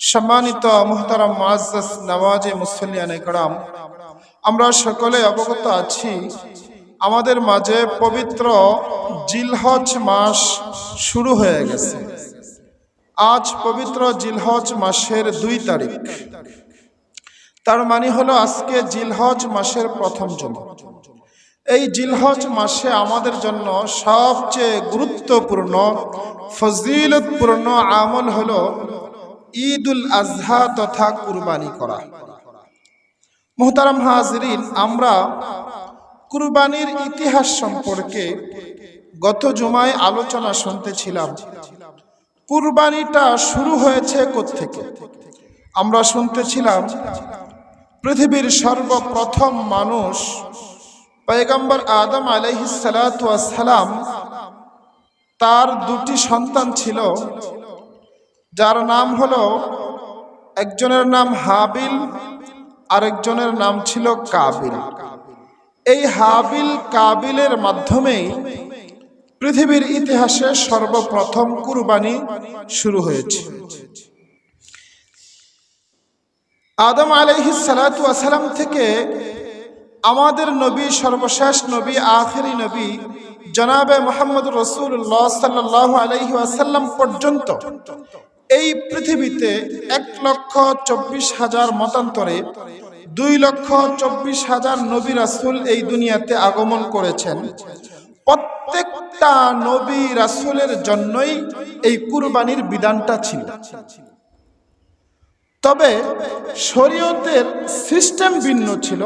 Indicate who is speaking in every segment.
Speaker 1: সম্মানিত মোহতারাম মুআজ্জাজ নওয়াজে মুসলিয়ান একরাম আমরা সকলে অবগত আছি, আমাদের মাঝে পবিত্র জিলহজ মাস শুরু হয়ে গেছে। আজ পবিত্র জিলহজ মাসের দুই তারিখ। তার মানে হলো আজকে জিলহজ মাসের প্রথম জন্ম এই জিলহজ মাসে আমাদের জন্য সবচেয়ে গুরুত্বপূর্ণ, ফজিলতপূর্ণ আমল হলো ঈদ উল আজহা তথা কুরবানি করা। মোহতারাম হাজরিন, আমরা কুরবানির ইতিহাস সম্পর্কে গত জুমায় আলোচনা শুনতেছিলাম। কুরবানিটা শুরু হয়েছে থেকে আমরা শুনতেছিলাম, পৃথিবীর সর্বপ্রথম মানুষ পয়গম্বর আদম আলহিসালাম তার দুটি সন্তান ছিল যার নাম হলো, একজনের নাম হাবিল, আরেকজনের নাম ছিল কাবিল। এই হাবিল কাবিলের মাধ্যমেই পৃথিবীর ইতিহাসে সর্বপ্রথম কুরবানি শুরু হয়েছে। আদম আলাইহি সালাম থেকে আমাদের নবী, সর্বশেষ নবী, আখেরি নবী জনাবে মোহাম্মদ রসুল্লাহ সাল্লাহ আলহি আসাল্লাম পর্যন্ত এই পৃথিবীতে এক লক্ষ চব্বিশ হাজার মতান্তরে দুই লক্ষ চব্বিশ হাজার নবী রাসুল এই দুনিয়াতে আগমন করেছেন। প্রত্যেকটা নবী রাসুলের জন্যই এই কুরবানির বিধানটা ছিল। তবে শরীয়তের সিস্টেম ভিন্ন ছিল,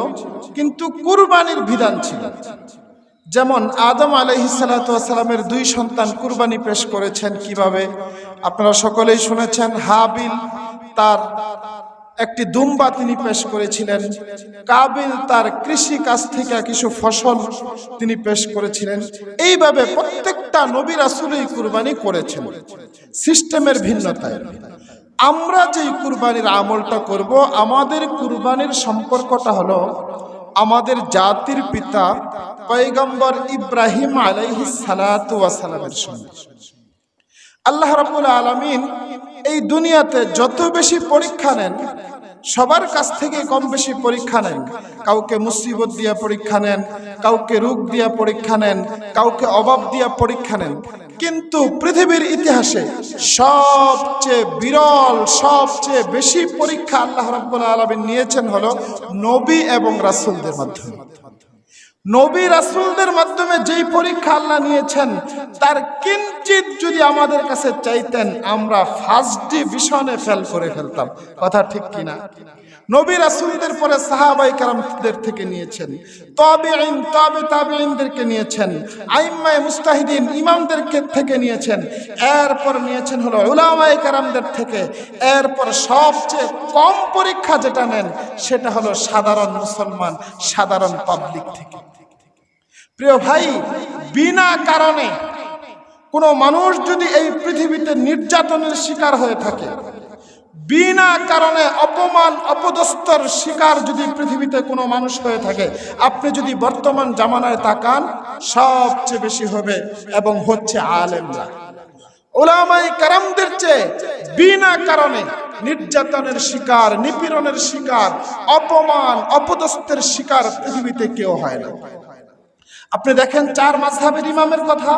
Speaker 1: কিন্তু কুরবানির বিধান ছিল। যেমন আদম আলহিসাল্লামের দুই সন্তান কুরবানি পেশ করেছেন কীভাবে? আপনারা সকলেই শুনেছেন হাবিল তার একটি দুম্বা তিনি পেশ করেছিলেন। কাবিল তার কৃষি কাজ থেকে কিছু ফসল তিনি পেশ করেছিলেন। এইভাবে প্রত্যেকটা নবী রাসুলই কুরবানি করেছেন। সিস্টেমের ভিন্নতায়। আমরা যেই কুরবানির আমলটা করব, আমাদের কুরবানির সম্পর্কটা হলো আমাদের জাতির পিতা পয়গম্বর ইব্রাহিম আলাইহি সালামের সঙ্গে। আল্লাহ রাবুল আলমিন এই দুনিয়াতে যত বেশি পরীক্ষা নেন, সবার কাছ থেকে কম বেশি পরীক্ষা নেন। কাউকে মুসিবত দিয়া পরীক্ষা নেন, কাউকে রোগ দিয়া পরীক্ষা নেন, কাউকে অভাব দিয়া পরীক্ষা নেন। কিন্তু পৃথিবীর ইতিহাসে সবচেয়ে বিরল, সবচেয়ে বেশি পরীক্ষা আল্লাহ রাব্বুল আলমিন নিয়েছেন হলো নবী এবং রাসুলদের মাধ্যমে। নবী রাসুলদের মাধ্যমে যেই পরীক্ষা আল্লাহ নিয়েছেন, তার কিঞ্চিত যদি আমাদের কাছে চাইতেন, আমরা ফার্স্ট ডিভিশনে ফেল করে ফেলতাম। কথা ঠিক কিনা? নবী রাসুলদের পরে সাহাবাই কারামদের থেকে নিয়েছেন তবে আইন তবে তাবে আইনদেরকে নিয়েছেন, আইম্মায় মুস্তাহিদিন ইমামদেরকে থেকে নিয়েছেন, এরপর নিয়েছেন হলো উলামাই কারামদের থেকে, এরপর সবচেয়ে কম পরীক্ষা যেটা নেন, সেটা হলো সাধারণ মুসলমান, সাধারণ পাবলিক থেকে। প্রিয় ভাই, বিনা কারণে কোনো মানুষ যদি এই পৃথিবীতে নির্যাতনের শিকার হয়ে থাকে, বিনা কারণে অপমান অপদস্তর শিকার যদি পৃথিবীতে কোনো মানুষ হয়ে থাকে, আপনি যদি বর্তমান জামানায় তাকান, সবচেয়ে বেশি হবে এবং হচ্ছে আলেমরা। ওলামাই কারামদের চেয়ে বিনা কারণে নির্যাতনের শিকার, নিপীড়নের শিকার, অপমান, অপদস্থের শিকার পৃথিবীতে কেউ হয় না। আপনি দেখেন চার মাঝহাবের ইমামের কথা।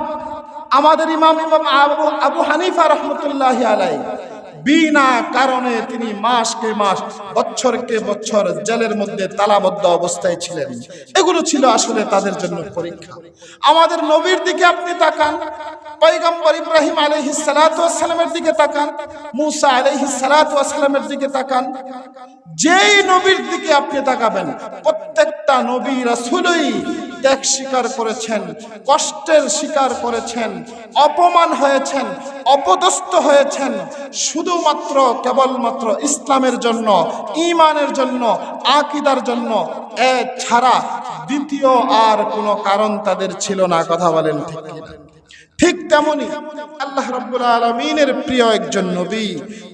Speaker 1: আমাদের ইমাম ইমাম আবু আবু হানিফা রহমতুল্লাহ আলাই বিনা কারণে তিনি মাসকে মাস, বছরকে বছর জেলের মধ্যে তালাবদ্ধ অবস্থায় ছিলেন। এগুলো ছিল আসলে তাদের জন্য পরীক্ষা। আমাদের নবীর দিকে আপনি তাকান পৈগম্বর ইব্রাহিম আলহি সালাতামের দিকে তাকান, মুসা আলহি সালাতামের দিকে তাকান, যেই নবীর দিকে আপনি তাকাবেন, প্রত্যেকটা নবী রাসুলই ত্যাগ স্বীকার করেছেন, কষ্টের স্বীকার করেছেন, অপমান হয়েছেন, অপদস্থ হয়েছেন, শুধুমাত্র, কেবলমাত্র ইসলামের জন্য ইমানের জন্য, আকিদার জন্য এ ছাড়া দ্বিতীয় আর কোনো কারণ তাদের ছিল না, কথা বলেন ঠিক ঠিক তেমনি আল্লাহ রব্বুল আলমিনের প্রিয় একজন নবী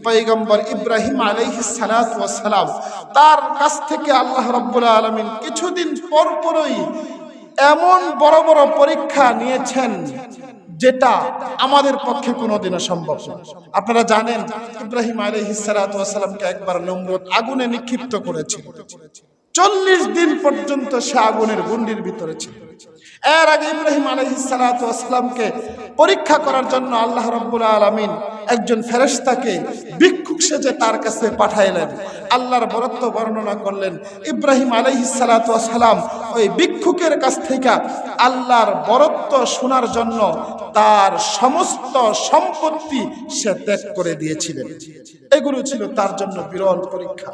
Speaker 1: পৈগম্বর ইব্রাহিম আলাইহিস সালাম, তার কাছ থেকে আল্লাহ রব্বুল আলমিন কিছুদিন পর পরই এমন বড় বড় পরীক্ষা নিয়েছেন যেটা আমাদের পক্ষে কোনোদিনও সম্ভব আপনারা জানেন, ইব্রাহিম আলহিসালামকে একবার নমরুদ আগুনে নিক্ষিপ্ত করেছিল। চল্লিশ দিন পর্যন্ত সে আগুনের গুন্ডির ভিতরে ছিল। এর আগে ইব্রাহিম আলহিসালামকে পরীক্ষা করার জন্য আল্লাহ রব্বুল আলমিন একজন ফেরেশতাকে ভিক্ষুক যে তার কাছে পাঠাইলেন আল্লাহর বরত্ব বর্ণনা করলেন, ইব্রাহিম সালাম ওই ভিক্ষুকের কাছ থেকে আল্লাহর বরত্ব শোনার জন্য তার সমস্ত সম্পত্তি সে ত্যাগ করে দিয়েছিলেন। এগুলো ছিল তার জন্য বিরল পরীক্ষা।